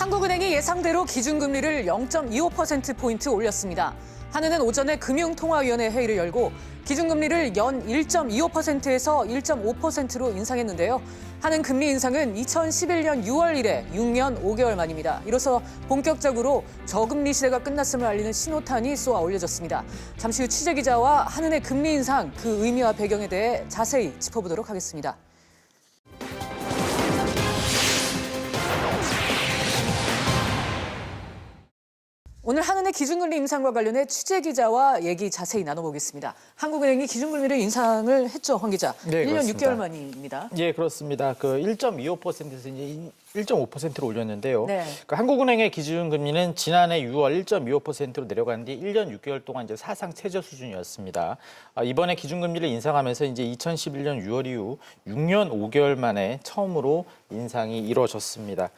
한국은행이 예상대로 기준금리를 0.25%포인트 올렸습니다. 한은은 오전에 금융통화위원회 회의를 열고 기준금리를 연 1.25%에서 1.5%로 인상했는데요. 한은 금리 인상은 2011년 6월 이래 6년 5개월 만입니다. 이로써 본격적으로 저금리 시대가 끝났음을 알리는 신호탄이 쏘아 올려졌습니다. 잠시 후 취재기자와 한은의 금리 인상 그 의미와 배경에 대해 자세히 짚어보도록 하겠습니다. 오늘 한은의 기준금리 인상과 관련해 취재 기자와 얘기 자세히 나눠보겠습니다. 한국은행이 기준금리를 인상을 했죠, 황 기자. 네, 1년 그렇습니다. 6개월 만입니다. 예, 그렇습니다. 그 1.25%에서 이제 1.5%로 올렸는데요. 네. 그 한국은행의 기준금리는 지난해 6월 1.25%로 내려간 뒤 1년 6개월 동안 이제 사상 최저 수준이었습니다. 아, 이번에 기준금리를 인상하면서 이제 2011년 6월 이후 6년 5개월 만에 처음으로 인상이 이루어졌습니다.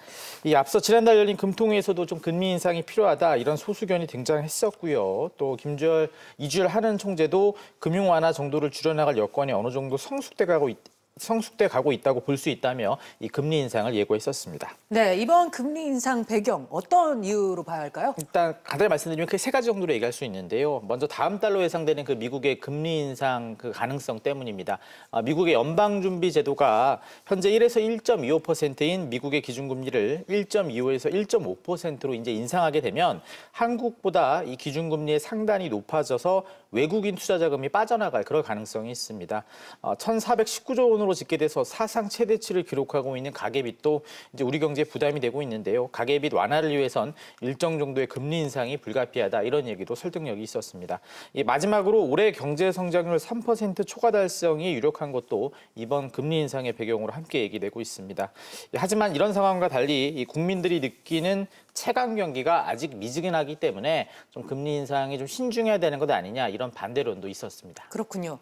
이 앞서 지난달 열린 금통위에서도 좀 금리 인상이 필요하다 이런 소수견이 등장했었고요. 또 김주열 이주열 하는 총재도 금융 완화 정도를 줄여나갈 여건이 어느 정도 성숙돼 가고 있, 성숙돼 가고 있다고 볼 수 있다며 이 금리 인상을 예고했었습니다. 네, 이번 금리 인상 배경 어떤 이유로 봐야 할까요? 일단 간단히 말씀드리면 크게 세 가지 정도로 얘기할 수 있는데요. 먼저 다음 달로 예상되는 그 미국의 금리 인상 그 가능성 때문입니다. 아, 미국의 연방준비제도가 현재 1에서 1.25%인 미국의 기준금리를 1.25에서 1.5%로 이제 인상하게 되면 한국보다 이 기준금리의 상단이 높아져서 외국인 투자 자금이 빠져나갈 그럴 가능성이 있습니다. 어, 1,419조 원 으로 집계돼서 사상 최대치를 기록하고 있는 가계빚도 이제 우리 경제에 부담이 되고 있는데요. 가계빚 완화를 위해선 일정 정도의 금리 인상이 불가피하다 이런 얘기도 설득력이 있었습니다. 이 마지막으로 올해 경제 성장률 3% 초과 달성이 유력한 것도 이번 금리 인상의 배경으로 함께 얘기되고 있습니다. 예, 하지만 이런 상황과 달리 이 국민들이 느끼는 체감 경기가 아직 미지근하기 때문에 좀 금리 인상이 좀 신중해야 되는 것 아니냐 이런 반대론도 있었습니다. 그렇군요.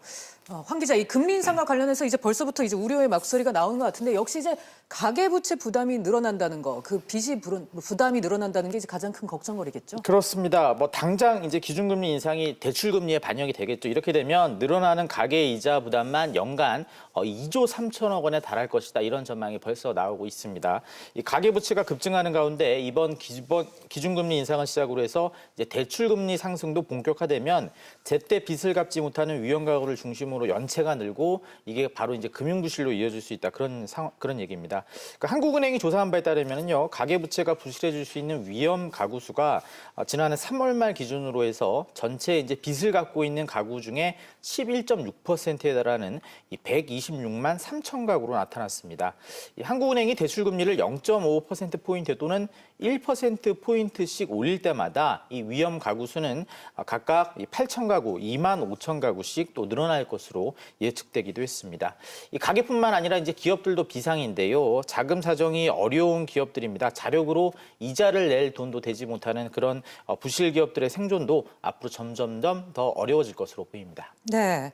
어, 황 기자, 이 금리 인상과 관련해서 이제 벌써부터 이제 우려의 막소리가 나오는 것 같은데 역시 이제 가계부채 부담이 늘어난다는 거, 그 빚이 부담이 늘어난다는 게 이제 가장 큰 걱정거리겠죠. 그렇습니다. 뭐 당장 이제 기준금리 인상이 대출금리에 반영이 되겠죠. 이렇게 되면 늘어나는 가계 이자 부담만 연간 어, 2조 3천억 원에 달할 것이다. 이런 전망이 벌써 나오고 있습니다. 이 가계 부채가 급증하는 가운데 이번 기본 기준금리 인상을 시작으로 해서 이제 대출금리 상승도 본격화되면 제때 빚을 갚지 못하는 위험 가구를 중심으로 연체가 늘고 이게 바로 이제 금융부실로 이어질 수 있다. 그런 상 그런 얘기입니다. 그 한국은행이 조사한 바에 따르면요. 가계 부채가 부실해질 수 있는 위험 가구 수가 어, 지난해 3월 말 기준으로 해서 전체 이제 빚을 갖고 있는 가구 중에 11.6%에 달하는 이 126만 3천 가구로 나타났습니다. 이 한국은행이 대출 금리를 0.5% 포인트 또는 1% 포인트씩 올릴 때마다 이 위험 가구 수는 어, 각각 8천 가구, 2만 5천 가구씩 또 늘어날 것으로 예측되기도 했습니다. 이 가계뿐만 아니라 이제 기업들도 비상인데요. 자금 사정이 어려운 기업들입니다. 자력으로 이자를 낼 돈도 되지 못하는 그런 어, 부실 기업들의 생존도 앞으로 점점점 더 어려워질 것으로 보입니다. 네.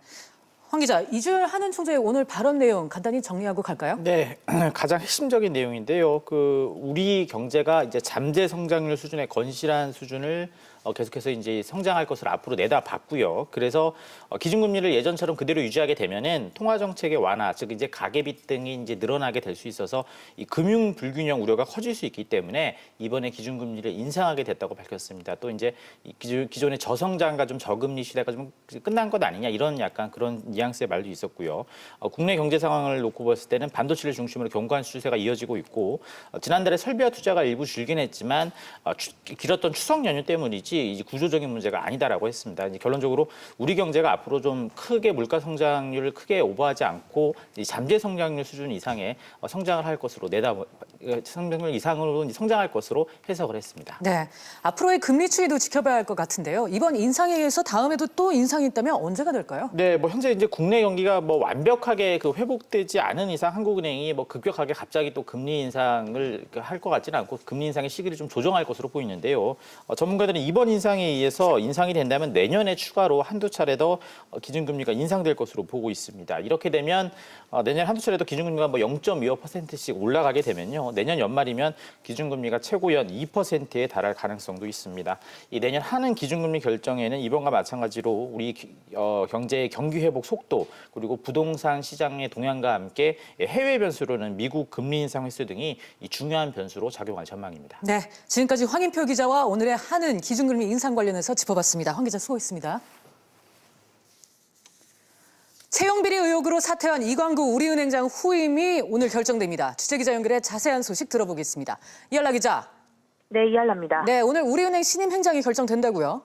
황 기자, 이주열 한은 총재의 오늘 발언 내용 간단히 정리하고 갈까요? 네, 가장 핵심적인 내용인데요. 그 우리 경제가 이제 잠재 성장률 수준의 건실한 수준을 어, 계속해서 이제 성장할 것을 앞으로 내다봤고요. 그래서 어, 기준금리를 예전처럼 그대로 유지하게 되면은 통화 정책의 완화, 즉 이제 가계빚 등이 이제 늘어나게 될 수 있어서 이 금융 불균형 우려가 커질 수 있기 때문에 이번에 기준금리를 인상하게 됐다고 밝혔습니다. 또 이제 기존의 저성장과 좀 저금리 시대가 좀 끝난 것 아니냐 이런 약간 그런 뉘앙스의 말도 있었고요. 어, 국내 경제 상황을 놓고 봤을 때는 반도체를 중심으로 견고한 추세가 이어지고 있고 어, 지난달에 설비화 투자가 일부 줄긴 했지만 어, 추- 길었던 추석 연휴 때문이지 이제 구조적인 문제가 아니다라고 했습니다. 이제 결론적으로 우리 경제가 앞으로 좀 크게 물가 성장률을 크게 오버하지 않고 이 잠재 성장률 수준 이상의 어, 성장을 할 것으로 내다 어, 성장률 이상으로 성장할 것으로 해석을 했습니다. 네. 앞으로의 금리 추이도 지켜봐야 할 것 같은데요. 이번 인상에 의해서 다음에도 또 인상이 있다면 언제가 될까요? 네, 뭐 현재 이제 국내 경기가 뭐 완벽하게 그 회복되지 않은 이상 한국은행이 뭐 급격하게 갑자기 또 금리 인상을 그할것 같지는 않고 금리 인상의 시기를 좀 조정할 것으로 보이는데요. 어, 전문가들은 이번 이번 인상에 의해서 인상이 된다면 내년에 추가로 한두 차례 더 어, 기준금리가 인상될 것으로 보고 있습니다. 이렇게 되면 어, 내년 한두 차례 더 기준금리가 뭐 0.25%씩 올라가게 되면요. 내년 연말이면 기준금리가 최고연 2%에 달할 가능성도 있습니다. 이 내년 하는 기준금리 결정에는 이번과 마찬가지로 우리 기- 어, 경제의 경기 회복 속도 그리고 부동산 시장의 동향과 함께 해외 변수로는 미국 금리 인상 횟수 등이 이 중요한 변수로 작용할 전망입니다. 네, 지금까지 황인표 기자와 오늘의 한은 기준 금리 인상 관련해서 짚어봤습니다. 황 기자 수고했습니다. 채용비리 의혹으로 사퇴한 이광구 우리은행장 후임이 오늘 결정됩니다. 취재기자 연결해 자세한 소식 들어보겠습니다. 이할라 기자. 네, 이할랍니다. 네, 오늘 우리은행 신임 행장이 결정된다고요?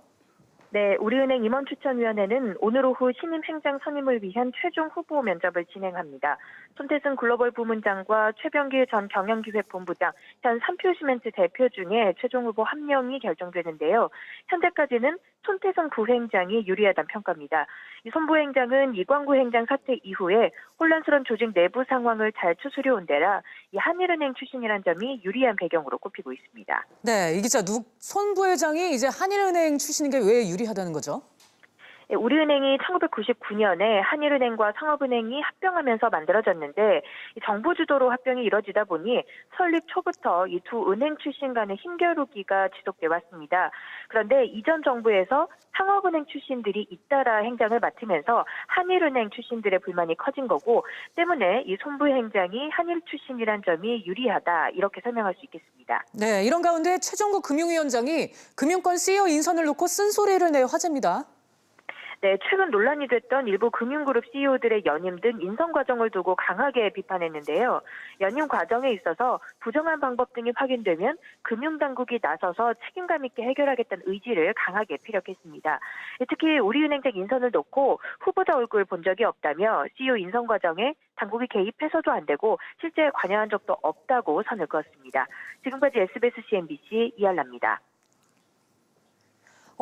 네, 우리은행 임원 추천위원회는 오늘 오후 신임 행장 선임을 위한 최종 후보 면접을 진행합니다. 손태승 글로벌 부문장과 최병길 전 경영기획본부장, 현 삼표시멘트 대표 중에 최종 후보 한 명이 결정되는데요. 현재까지는 손태승 부행장이 유리하다는 평가입니다. 이손 부행장은 이광구 행장 사퇴 이후에 혼란스러운 조직 내부 상황을 잘 추스려 온 데라 이 한일은행 출신이란 점이 유리한 배경으로 꼽히고 있습니다. 네, 이 기자 누, 손 부회장이 이제 한일은행 출신인 게 왜 유리 하다는 거죠? 예, 우리은행이 1999년에 한일은행과 상업은행이 합병하면서 만들어졌는데 이 정부 주도로 합병이 이뤄지다 보니 설립 초부터 이 두 은행 출신 간의 힘겨루기가 지속돼 왔습니다. 그런데 이전 정부에서 상업은행 출신들이 잇따라 행장을 맡으면서 한일은행 출신들의 불만이 커진 거고 때문에 이 손부 행장이 한일 출신이란 점이 유리하다 이렇게 설명할 수 있겠습니다. 네, 이런 가운데 최종국 금융위원장이 금융권 CEO 인선을 놓고 쓴소리를 내 화제입니다. 네, 최근 논란이 됐던 일부 금융그룹 CEO들의 연임 등 인선 과정을 두고 강하게 비판했는데요. 연임 과정에 있어서 부정한 방법 등이 확인되면 금융당국이 나서서 책임감 있게 해결하겠다는 의지를 강하게 피력했습니다. 특히 우리은행장 인선을 놓고 후보자 얼굴 본 적이 없다며 CEO 인선 과정에 당국이 개입해서도 안 되고 실제 관여한 적도 없다고 선을 그었습니다. 지금까지 SBS CNBC 이알라입니다.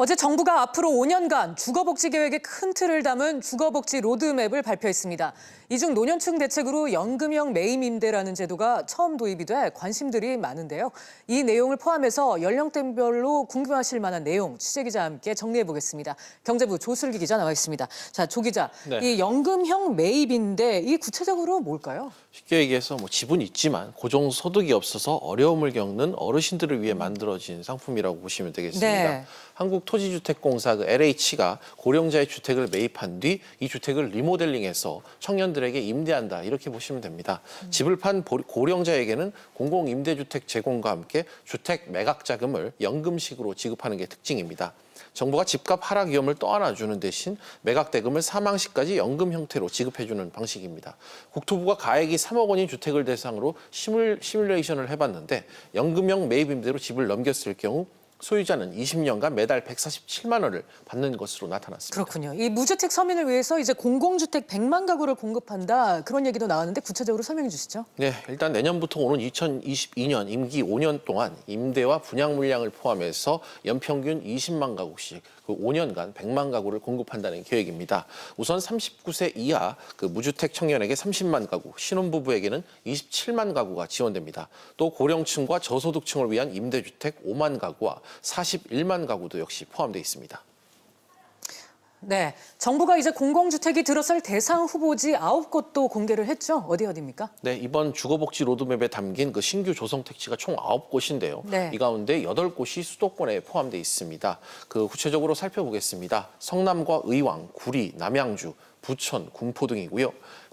어제 정부가 앞으로 5년간 주거복지 계획의 큰 틀을 담은 주거복지 로드맵을 발표했습니다. 이 중 노년층 대책으로 연금형 매임 임대라는 제도가 처음 도입이 돼 관심들이 많은데요. 이 내용을 포함해서 연령대별로 궁금하실 만한 내용 취재 기자와 함께 정리해 보겠습니다. 경제부 조슬기 기자 나와 있습니다. 자, 조 기자, 네. 이 연금형 매입인데 이 구체적으로 뭘까요? 쉽게 얘기해서 뭐 집은 있지만 고정 소득이 없어서 어려움을 겪는 어르신들을 위해 만들어진 상품이라고 보시면 되겠습니다. 네. 한국토지주택공사 그 LH가 고령자의 주택을 매입한 뒤 이 주택을 리모델링해서 청년들에게 임대한다 이렇게 보시면 됩니다. 집을 판 보- 고령자에게는 공공임대주택 제공과 함께 주택 매각 자금을 연금식으로 지급하는 게 특징입니다. 정부가 집값 하락 위험을 떠안아주는 대신 매각 대금을 사망 시까지 연금 형태로 지급해주는 방식입니다. 국토부가 가액이 3억 원인 주택을 대상으로 시뮬, 시뮬레이션을 해봤는데 연금형 매입 임대로 집을 넘겼을 경우 소유자는 20년간 매달 147만 원을 받는 것으로 나타났습니다. 그렇군요. 이 무주택 서민을 위해서 이제 공공주택 100만 가구를 공급한다 그런 얘기도 나왔는데 구체적으로 설명해 주시죠. 네, 일단 내년부터 오는 2022년 임기 5년 동안 임대와 분양 물량을 포함해서 연평균 20만 가구씩 그 5년간 100만 가구를 공급한다는 계획입니다. 우선 39세 이하 그 무주택 청년에게 30만 가구, 신혼부부에게는 27만 가구가 지원됩니다. 또 고령층과 저소득층을 위한 임대주택 5만 가구와 41만 가구도 역시 포함되어 있습니다. 네, 정부가 이제 공공주택이 들어설 대상 후보지 아홉 곳도 공개를 했죠. 어디 어디입니까? 네, 이번 주거복지 로드맵에 담긴 그 신규 조성 택지가 총 9곳인데요. 네. 이 가운데 8곳이 수도권에 포함되어 있습니다. 그 구체적으로 살펴보겠습니다. 성남과 의왕, 구리, 남양주, 부천, 군포 등이고요.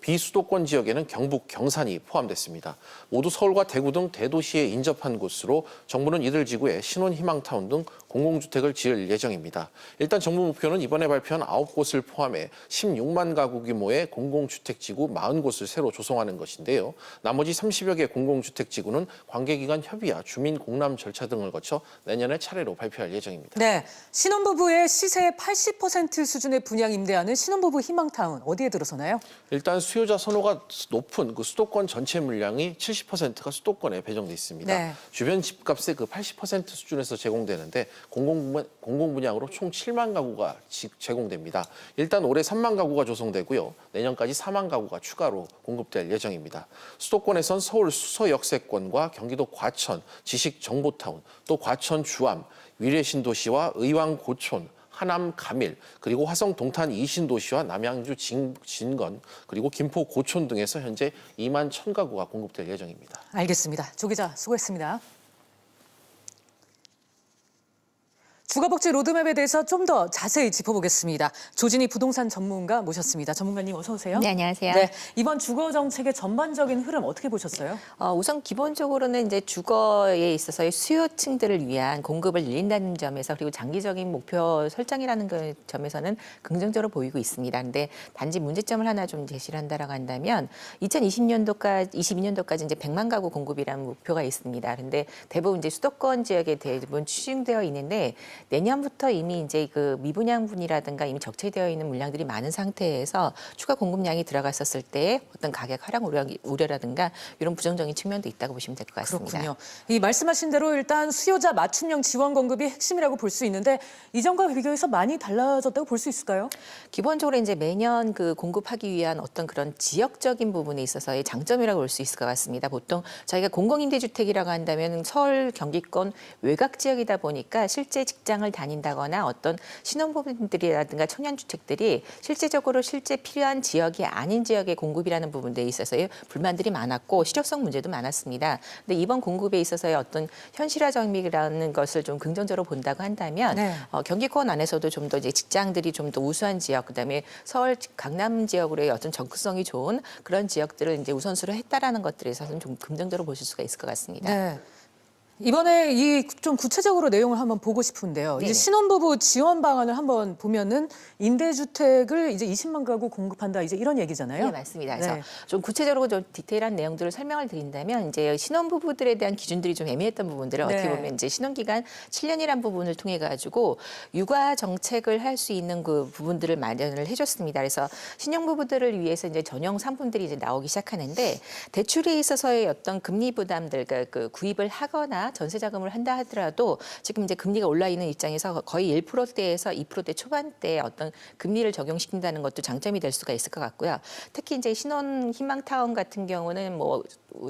비수도권 지역에는 경북, 경산이 포함됐습니다. 모두 서울과 대구 등 대도시에 인접한 곳으로 정부는 이들 지구에 신혼희망타운 등 공공주택을 지을 예정입니다. 일단 정부 목표는 이번에 발표한 9곳을 포함해 16만 가구 규모의 공공주택 지구 40곳을 새로 조성하는 것인데요. 나머지 30여 개 공공주택 지구는 관계기관 협의와 주민 공람 절차 등을 거쳐 내년에 차례로 발표할 예정입니다. 네, 신혼부부의 시세의 80% 수준의 분양 임대하는 신혼부부 희망타운 어디에 들어서나요? 일단 수요자 선호가 높은 그 수도권 전체 물량이 70%가 수도권에 배정돼 있습니다. 네. 주변 집값의 그 80% 수준에서 제공되는데 공공 분양으로 총 7만 가구가 지- 제공됩니다. 일단 올해 3만 가구가 조성되고요. 내년까지 4만 가구가 추가로 공급될 예정입니다. 수도권에선 서울 수서 역세권과 경기도 과천, 지식 정보타운, 또 과천 주암, 위례 신도시와 의왕 고촌, 하남 가밀 그리고 화성 동탄 이신도시와 남양주 진, 진건 그리고 김포 고촌 등에서 현재 2만 1천 가구가 공급될 예정입니다. 알겠습니다. 조 기자 수고했습니다. 주거복지 로드맵에 대해서 좀 더 자세히 짚어보겠습니다. 조진희 부동산 전문가 모셨습니다. 전문가님 어서 오세요. 네, 안녕하세요. 네, 이번 주거 정책의 전반적인 흐름 어떻게 보셨어요? 어, 우선 기본적으로는 이제 주거에 있어서의 수요층들을 위한 공급을 늘린다는 점에서 그리고 장기적인 목표 설정이라는 그 점에서는 긍정적으로 보이고 있습니다. 근데 단지 문제점을 하나 좀 제시를 한다라고 한다면 2020년도까지 22년도까지 이제 100만 가구 공급이라는 목표가 있습니다. 근데 대부분 이제 수도권 지역에 대부분 추진되어 있는데 내년부터 이미 이제 그 미분양분이라든가 이미 적체되어 있는 물량들이 많은 상태에서 추가 공급량이 들어갔었을 때 어떤 가격 하락 우려, 우려 라든가 이런 부정적인 측면도 있다고 보시면 될 것 같습니다. 그렇군요. 이 말씀하신 대로 일단 수요자 맞춤형 지원 공급이 핵심이라고 볼 수 있는데 이전과 비교해서 많이 달라졌다고 볼 수 있을까요? 기본적으로 이제 매년 그 공급하기 위한 어떤 그런 지역적인 부분에 있어서의 장점이라고 볼 수 있을 것 같습니다. 보통 저희가 공공임대주택이라고 한다면 서울 경기권 외곽 지역이다 보니까 실제 직장을 다닌다거나 어떤 신혼부부들이라든가 청년주택들이 실제적으로 실제 필요한 지역이 아닌 지역의 공급이라는 부분에 있어서의 불만들이 많았고 실효성 문제도 많았습니다. 근데 이번 공급에 있어서의 어떤 현실화 정책이라는 것을 좀 긍정적으로 본다고 한다면 네. 어, 경기권 안에서도 좀 더 이제 직장들이 좀 더 우수한 지역, 그다음에 서울 강남 지역으로의 어떤 접근성이 좋은 그런 지역들을 이제 우선수로 했다라는 것들에 있어서는 좀 긍정적으로 보실 수가 있을 것 같습니다. 네. 이번에 이 좀 구체적으로 내용을 한번 보고 싶은데요. 이제 네네. 신혼부부 지원 방안을 한번 보면은 임대주택을 이제 20만 가구 공급한다 이제 이런 얘기잖아요. 네, 맞습니다. 그래서 네. 좀 구체적으로 좀 디테일한 내용들을 설명을 드린다면 이제 신혼부부들에 대한 기준들이 좀 애매했던 부분들을 네. 어떻게 보면 이제 신혼기간 7년이란 부분을 통해 가지고 육아 정책을 할 수 있는 그 부분들을 마련을 해줬습니다. 그래서 신혼부부들을 위해서 이제 전용 상품들이 이제 나오기 시작하는데 대출에 있어서의 어떤 금리 부담들, 그러니까 그 구입을 하거나 전세 자금을 한다 하더라도 지금 이제 금리가 올라 있는 입장에서 거의 1%대에서 2%대 초반대 어떤 금리를 적용시킨다는 것도 장점이 될 수가 있을 것 같고요. 특히 이제 신혼 희망 타운 같은 경우는 뭐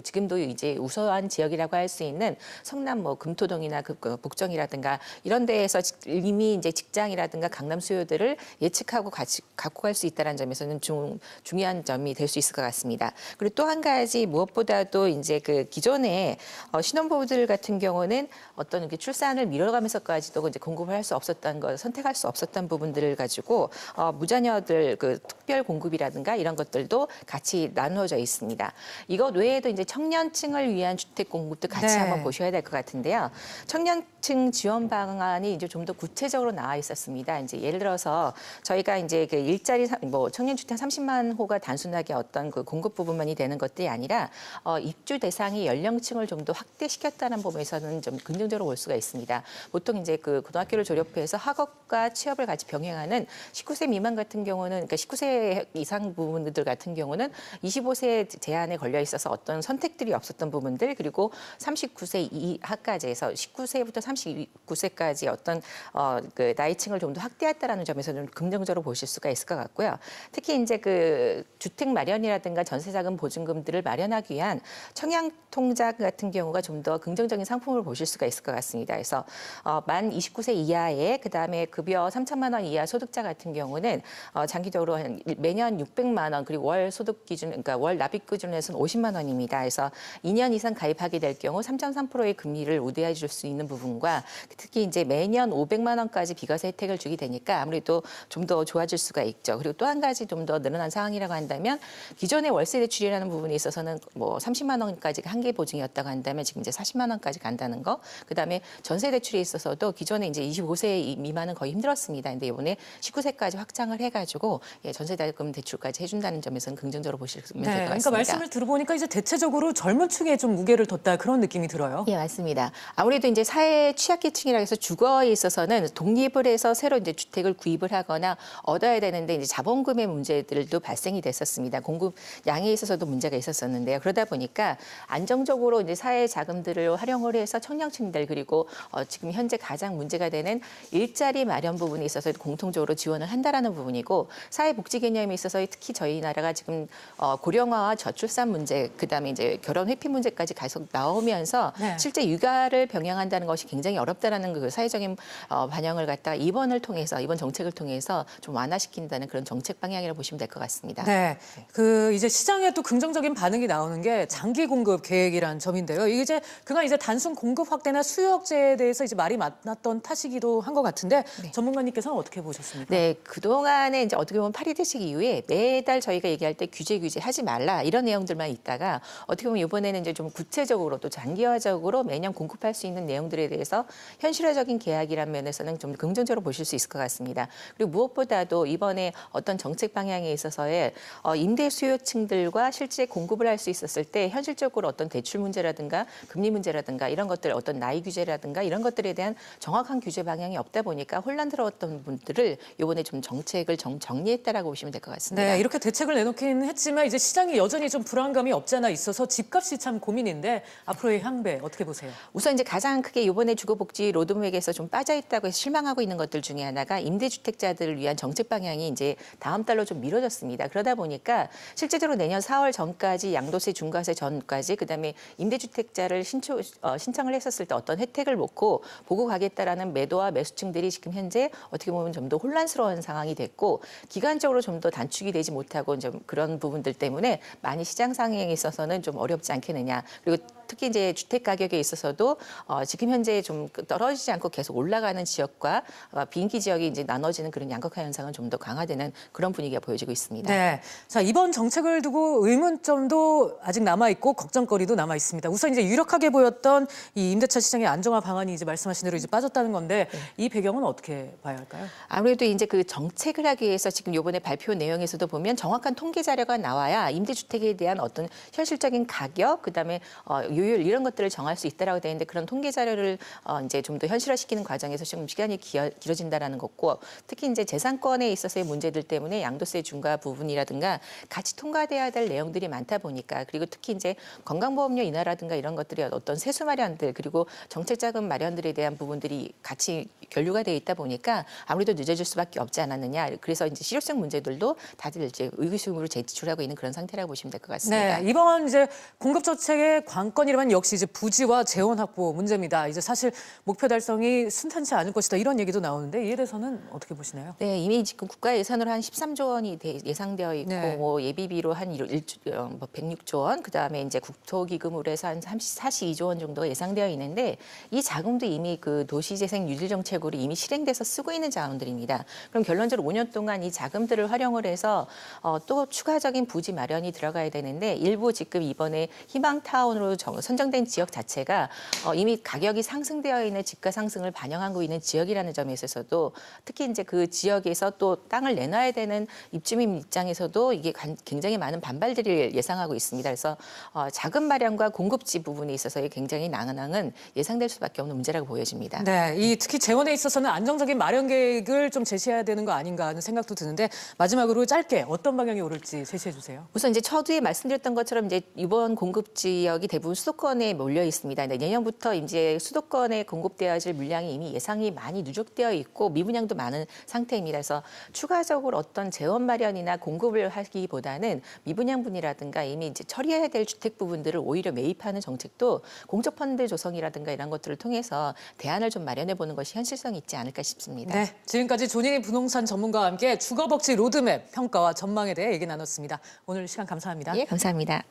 지금도 이제 우수한 지역이라고 할 수 있는 성남 뭐 금토동이나 그, 그 복정이라든가 이런 데에서 직- 이미 이제 직장이라든가 강남 수요들을 예측하고 같이 갖고 갈 수 있다는 점에서는 좀 중요한 점이 될 수 있을 것 같습니다. 그리고 또 한 가지 무엇보다도 이제 그 기존에 어, 신혼부부들 같은 경우는 어떤 출산을 미뤄가면서까지도 이제 공급을 할 수 없었던 것, 선택할 수 없었던 부분들을 가지고 어, 무자녀들 그 특별 공급이라든가 이런 것들도 같이 나누어져 있습니다. 이것 외에도 이제 청년층을 위한 주택 공급도 같이 네. 한번 보셔야 될 것 같은데요. 청년층 지원 방안이 이제 좀 더 구체적으로 나와 있었습니다. 이제 예를 들어서 저희가 이제 그 일자리 사- 뭐 청년 주택 30만 호가 단순하게 어떤 그 공급 부분만이 되는 것들이 아니라 어, 입주 대상이 연령층을 좀 더 확대시켰다는 부분 에서는 좀 긍정적으로 볼 수가 있습니다. 보통 이제 그 고등학교를 졸업해서 학업과 취업을 같이 병행하는 19세 미만 같은 경우는 그러니까 19세 이상 부분들 같은 경우는 25세 제한에 걸려 있어서 어떤 선택들이 없었던 부분들 그리고 39세 이하까지 해서 19세부터 39세까지 어떤 어, 그 나이층을 좀 더 확대했다라는 점에서는 긍정적으로 보실 수가 있을 것 같고요. 특히 이제 그 주택 마련이라든가 전세자금 보증금들을 마련하기 위한 청약 통장 같은 경우가 좀 더 긍정적인 상품을 보실 수가 있을 것 같습니다. 그래서 어, 만 29세 이하에 그 다음에 급여 3천만 원 이하 소득자 같은 경우는 어, 장기적으로 한 매년 600만 원 그리고 월 소득 기준 그러니까 월 납입 기준에서는 50만 원입니다. 그래서 2년 이상 가입하게 될 경우 3.3%의 금리를 우대해 줄 수 있는 부분과 특히 이제 매년 500만 원까지 비과세 혜택을 주게 되니까 아무래도 좀 더 좋아질 수가 있죠. 그리고 또 한 가지 좀 더 늘어난 상황이라고 한다면 기존의 월세 대출이라는 부분에 있어서는 뭐 30만 원까지 한계 보증이었다고 한다면 지금 이제 40만 원까지 10%까지 간다는 거. 그다음에 전세 대출에 있어서도 기존에 이제 25세 미만은 거의 힘들었습니다. 근데 이번에 19세까지 확장을 해가지고 예, 전세자금 대출까지 해준다는 점에서는 긍정적으로 보시면 될것 네, 같습니다. 그러니까 말씀을 들어보니까 이제 대체적으로 젊은 층에 좀 무게를 뒀다 그런 느낌이 들어요. 예, 맞습니다. 아무래도 이제 사회 취약계층이라 해서 주거에 있어서는 독립을 해서 새로 이제 주택을 구입을 하거나 얻어야 되는데 이제 자본금의 문제들도 발생이 됐었습니다. 공급 양에 있어서도 문제가 있었었는데요. 그러다 보니까 안정적으로 이제 사회 자금들을 활용을 해서 청년층들 그리고 어, 지금 현재 가장 문제가 되는 일자리 마련 부분에 있어서 공통적으로 지원을 한다라는 부분이고 사회복지 개념에 있어서 특히 저희 나라가 지금 어, 고령화와 저출산 문제 그다음에 이제 결혼 회피 문제까지 계속 나오면서 네. 실제 육아를 병행한다는 것이 굉장히 어렵다라는 그 사회적인 어, 반영을 갖다가 이번을 통해서 이번 정책을 통해서 좀 완화시킨다는 그런 정책 방향이라고 보시면 될 것 같습니다. 네, 그 이제 시장에 또 긍정적인 반응이 나오는 게 장기 공급 계획이라는 점인데요. 이게 이제 그간 이제 단순 공급 확대나 수요 억제에 대해서 이제 말이 많았던 탓이기도 한 것 같은데 전문가님께서는 어떻게 보셨습니까? 네, 그동안에 이제 어떻게 보면 파리 대책 이후에 매달 저희가 얘기할 때 규제 규제 하지 말라 이런 내용들만 있다가 어떻게 보면 이번에는 이제 좀 구체적으로 또 장기화적으로 매년 공급할 수 있는 내용들에 대해서 현실화적인 계약이라는 면에서는 좀 긍정적으로 보실 수 있을 것 같습니다. 그리고 무엇보다도 이번에 어떤 정책 방향에 있어서의 어, 임대 수요층들과 실제 공급을 할 수 있었을 때 현실적으로 어떤 대출 문제라든가 금리 문제라든가 이런 것들 어떤 나이 규제라든가 이런 것들에 대한 정확한 규제 방향이 없다 보니까 혼란스러웠던 분들을 이번에 좀 정책을 정, 정리했다라고 보시면 될 것 같습니다. 네, 이렇게 대책을 내놓긴 했지만 이제 시장이 여전히 좀 불안감이 없지 않아 있어서 집값이 참 고민인데 앞으로의 향배 어떻게 보세요? 우선 이제 가장 크게 이번에 주거복지 로드맵에서 좀 빠져 있다고 해서 실망하고 있는 것들 중에 하나가 임대주택자들을 위한 정책 방향이 이제 다음 달로 좀 미뤄졌습니다. 그러다 보니까 실제적으로 내년 4월 전까지 양도세 중과세 전까지 그다음에 임대주택자를 신청, 어, 신청을 했었을 때 어떤 혜택을 놓고 보고 가겠다라는 매도와 매수층들이 지금 현재 어떻게 보면 좀 더 혼란스러운 상황이 됐고 기간적으로 좀 더 단축이 되지 못하고 좀 그런 부분들 때문에 많이 시장 상황에 있어서는 좀 어렵지 않겠느냐. 그리고 특히 이제 주택 가격에 있어서도 어, 지금 현재 좀 떨어지지 않고 계속 올라가는 지역과 어, 비인기 지역이 이제 나눠지는 그런 양극화 현상은 좀 더 강화되는 그런 분위기가 보여지고 있습니다. 네. 자, 이번 정책을 두고 의문점도 아직 남아 있고 걱정거리도 남아 있습니다. 우선 이제 유력하게 보였던 이 임대차 시장의 안정화 방안이 이제 말씀하신 대로 이제 빠졌다는 건데 이 배경은 어떻게 봐야 할까요? 아무래도 이제 그 정책을 하기 위해서 지금 요번에 발표 내용에서도 보면 정확한 통계 자료가 나와야 임대주택에 대한 어떤 현실적인 가격, 그다음에 어, 요율 이런 것들을 정할 수 있다라고 되어 있는데 그런 통계 자료를 어, 이제 좀 더 현실화시키는 과정에서 좀 시간이 기어, 길어진다라는 것고 특히 이제 재산권에 있어서의 문제들 때문에 양도세 중과 부분이라든가 같이 통과돼야 될 내용들이 많다 보니까 그리고 특히 이제 건강보험료 인하라든가 이런 것들이 어떤 세수 마련들 그리고 정책자금 마련들에 대한 부분들이 같이 결류가 돼 있다 보니까 아무래도 늦어질 수밖에 없지 않았느냐. 그래서 이제 실효성 문제들도 다들 이제 의구심으로 제출하고 있는 그런 상태라고 보시면 될 것 같습니다. 네, 이번 이제 공급 정책의 관건 이라면 역시 이제 부지와 재원 확보 문제입니다. 이제 사실 목표 달성이 순탄치 않을 것이다 이런 얘기도 나오는데 이에 대해서는 어떻게 보시나요? 네, 이미 지금 국가 예산으로 한 13조 원이 대- 예상되어 있고 네. 뭐 예비비로 한 1, 어, 뭐 106조 원, 그다음에 이제 국토기금으로 해서 한 30, 42조 원 정도가 예상되어 있는데 이 자금도 이미 그 도시재생 유지 정책으로 이미 실행돼서 쓰고 있는 자원들입니다. 그럼 결론적으로 5년 동안 이 자금들을 활용을 해서 어, 또 추가적인 부지 마련이 들어가야 되는데 일부 지금 이번에 희망타운으로 정- 선정된 지역 자체가 어, 이미 가격이 상승되어 있는 집가 상승을 반영하고 있는 지역이라는 점에 있어서도 특히 이제 그 지역에서 또 땅을 내놔야 되는 입주민 입장에서도 이게 관- 굉장히 많은 반발들을 예상하고 있습니다. 그래서 어, 자금 마련과 공급지 부분에 있어서 굉장히 낭은 예상될 수밖에 없는 문제라고 보여집니다. 네, 이 특히 재원에 있어서는 안정적인 마련 계획을 좀 제시해야 되는 거 아닌가 하는 생각도 드는데 마지막으로 짧게 어떤 방향이 오를지 제시해 주세요. 우선 이제 처두에 말씀드렸던 것처럼 이제 이번 공급 지역이 대부분 수도권에 몰려 있습니다. 근데 내년부터 이제 수도권에 공급되어질 물량이 이미 예상이 많이 누적되어 있고 미분양도 많은 상태입니다. 그래서 추가적으로 어떤 재원 마련이나 공급을 하기보다는 미분양 분이라든가 이미 이제 처리해야 될 주택 부분들을 오히려 매입하는 정책도 공적 펀드 조성이라든가 이런 것들을 통해서 대안을 좀 마련해 보는 것이 현실성이 있지 않을까 싶습니다. 네, 지금까지 존인이 부동산 전문가와 함께 주거 복지 로드맵 평가와 전망에 대해 얘기 나눴습니다. 오늘 시간 감사합니다. 예, 감사합니다.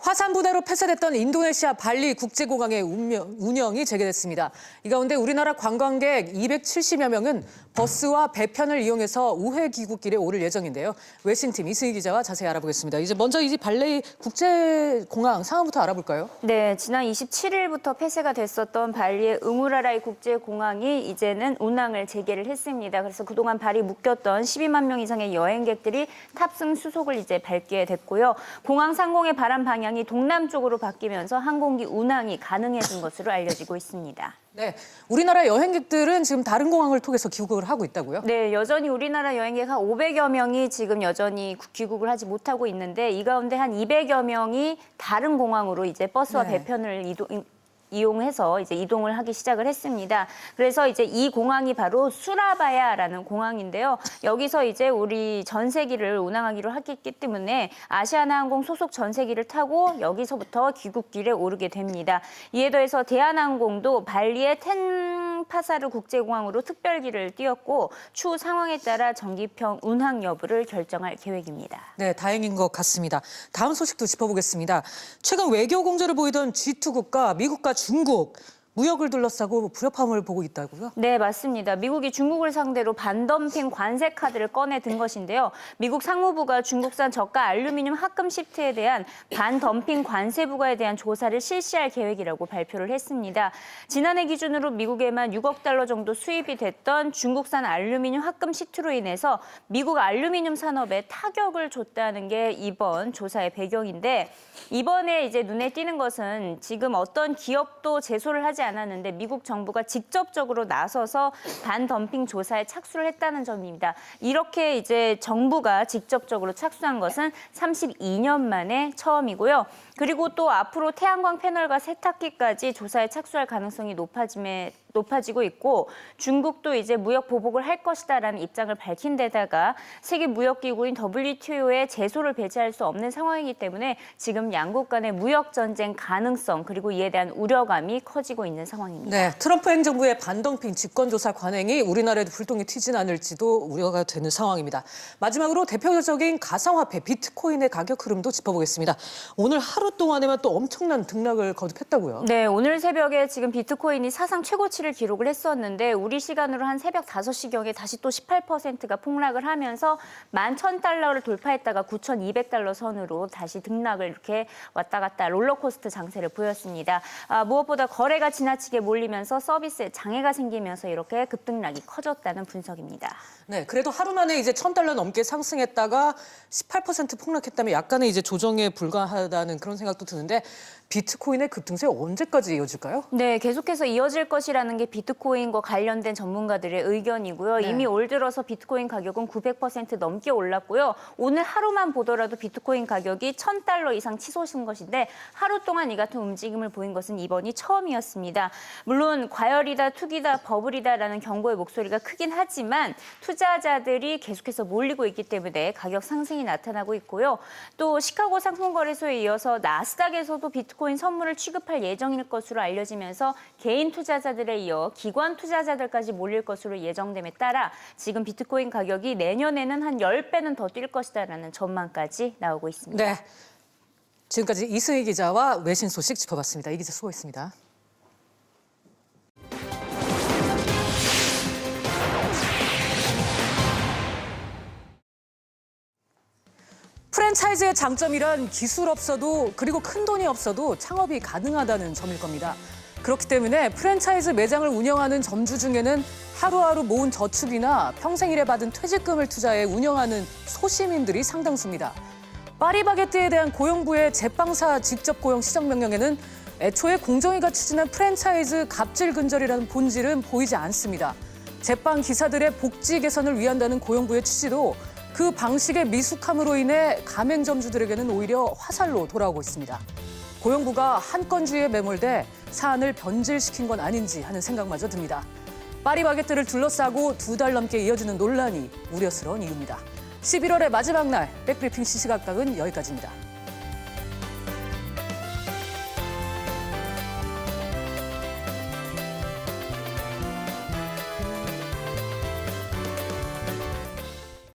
화산 분해로 폐쇄됐던 인도네시아 발리 국제공항의 운명- 운영이 재개됐습니다. 이 가운데 우리나라 관광객 270여 명은 버스와 배편을 이용해서 우회 귀국길에 오를 예정인데요. 외신팀 이승희 기자와 자세히 알아보겠습니다. 이제 먼저 이 발레이 국제공항 상황부터 알아볼까요? 네, 지난 27일부터 폐쇄가 됐었던 발리의 응우라라이 국제공항이 이제는 운항을 재개를 했습니다. 그래서 그동안 발이 묶였던 12만 명 이상의 여행객들이 탑승 수속을 이제 밟게 됐고요. 공항 상공의 바람 방향이 동남쪽으로 바뀌면서 항공기 운항이 가능해진 것으로 알려지고 있습니다. 네, 우리나라 여행객들은 지금 다른 공항을 통해서 귀국을 하고 있다고요? 네, 여전히 우리나라 여행객 한 500여 명이 지금 여전히 귀국을 하지 못하고 있는데 이 가운데 한 200여 명이 다른 공항으로 이제 버스와 네. 배편을 이동 이용해서 이제 이동을 하기 시작을 했습니다. 그래서 이제 이 공항이 바로 수라바야라는 공항인데요. 여기서 이제 우리 전세기를 운항하기로 했기 때문에 아시아나항공 소속 전세기를 타고 여기서부터 귀국길에 오르게 됩니다. 이에 더해서 대한항공도 발리의 텐파사르 국제공항으로 특별기를 띄웠고 추후 상황에 따라 정기평 운항 여부를 결정할 계획입니다. 네, 다행인 것 같습니다. 다음 소식도 짚어보겠습니다. 최근 외교 공조를 보이던 G2 국가 미국과 중국 무역을 둘러싸고 불협화음을 보고 있다고요? 네, 맞습니다. 미국이 중국을 상대로 반덤핑 관세 카드를 꺼내 든 것인데요. 미국 상무부가 중국산 저가 알루미늄 합금 시트에 대한 반덤핑 관세 부과에 대한 조사를 실시할 계획이라고 발표를 했습니다. 지난해 기준으로 미국에만 6억 달러 정도 수입이 됐던 중국산 알루미늄 합금 시트로 인해서 미국 알루미늄 산업에 타격을 줬다는 게 이번 조사의 배경인데 이번에 이제 눈에 띄는 것은 지금 어떤 기업도 제소를 하지 않았는데 미국 정부가 직접적으로 나서서 반덤핑 조사에 착수를 했다는 점입니다. 이렇게 이제 정부가 직접적으로 착수한 것은 32년 만에 처음이고요. 그리고 또 앞으로 태양광 패널과 세탁기까지 조사에 착수할 가능성이 높아짐에 높아지고 있고 중국도 이제 무역 보복을 할 것이다라는 입장을 밝힌 데다가 세계 무역 기구인 WTO에 제소를 배제할 수 없는 상황이기 때문에 지금 양국 간의 무역 전쟁 가능성 그리고 이에 대한 우려감이 커지고 있는 상황입니다. 네, 트럼프 행정부의 반덤핑 직권조사 관행이 우리나라에도 불똥이 튀진 않을지도 우려가 되는 상황입니다. 마지막으로 대표적인 가상화폐 비트코인의 가격 흐름도 짚어보겠습니다. 오늘 하루 동안에만 또 엄청난 등락을 거듭했다고요? 네, 오늘 새벽에 지금 비트코인이 사상 최고치를 기록을 했었는데 우리 시간으로 한 새벽 5시경에 다시 또 18%가 폭락을 하면서 11,000달러를 돌파했다가 9,200달러 선으로 다시 등락을 이렇게 왔다 갔다 롤러코스터 장세를 보였습니다. 아, 무엇보다 거래가 지나치게 몰리면서 서비스에 장애가 생기면서 이렇게 급등락이 커졌다는 분석입니다. 네, 그래도 하루 만에 이제 천 달러 넘게 상승했다가 18% 폭락했다면 약간의 이제 조정에 불과하다는 그런 생각도 드는데 비트코인의 급등세 언제까지 이어질까요? 네, 계속해서 이어질 것이라는 게 비트코인과 관련된 전문가들의 의견이고요. 네. 이미 올 들어서 비트코인 가격은 900% 넘게 올랐고요. 오늘 하루만 보더라도 비트코인 가격이 1000달러 이상 치솟은 것인데 하루 동안 이 같은 움직임을 보인 것은 이번이 처음이었습니다. 물론 과열이다, 투기다, 버블이다라는 경고의 목소리가 크긴 하지만 투자자들이 계속해서 몰리고 있기 때문에 가격 상승이 나타나고 있고요. 또 시카고 상품거래소에 이어서 나스닥에서도 비트코인 선물을 취급할 예정일 것으로 알려지면서 개인 투자자들에 이어 기관 투자자들까지 몰릴 것으로 예정됨에 따라 지금 비트코인 가격이 내년에는 한 10배는 더 뛸 것이다라는 전망까지 나오고 있습니다. 네. 지금까지 이승희 기자와 외신 소식 짚어봤습니다. 이 기자 수고했습니다. 프랜차이즈의 장점이란 기술 없어도 그리고 큰 돈이 없어도 창업이 가능하다는 점일 겁니다. 그렇기 때문에 프랜차이즈 매장을 운영하는 점주 중에는 하루하루 모은 저축이나 평생 일에 받은 퇴직금을 투자해 운영하는 소시민들이 상당수입니다. 파리바게뜨에 대한 고용부의 제빵사 직접 고용 시정 명령에는 애초에 공정위가 추진한 프랜차이즈 갑질 근절이라는 본질은 보이지 않습니다. 제빵 기사들의 복지 개선을 위한다는 고용부의 취지도 그 방식의 미숙함으로 인해 가맹점주들에게는 오히려 화살로 돌아오고 있습니다. 고용부가 한 건주의에 매몰돼 사안을 변질시킨 건 아닌지 하는 생각마저 듭니다. 파리바게뜨를 둘러싸고 두 달 넘게 이어지는 논란이 우려스러운 이유입니다. 11월의 마지막 날 백브리핑 시시각각은 여기까지입니다.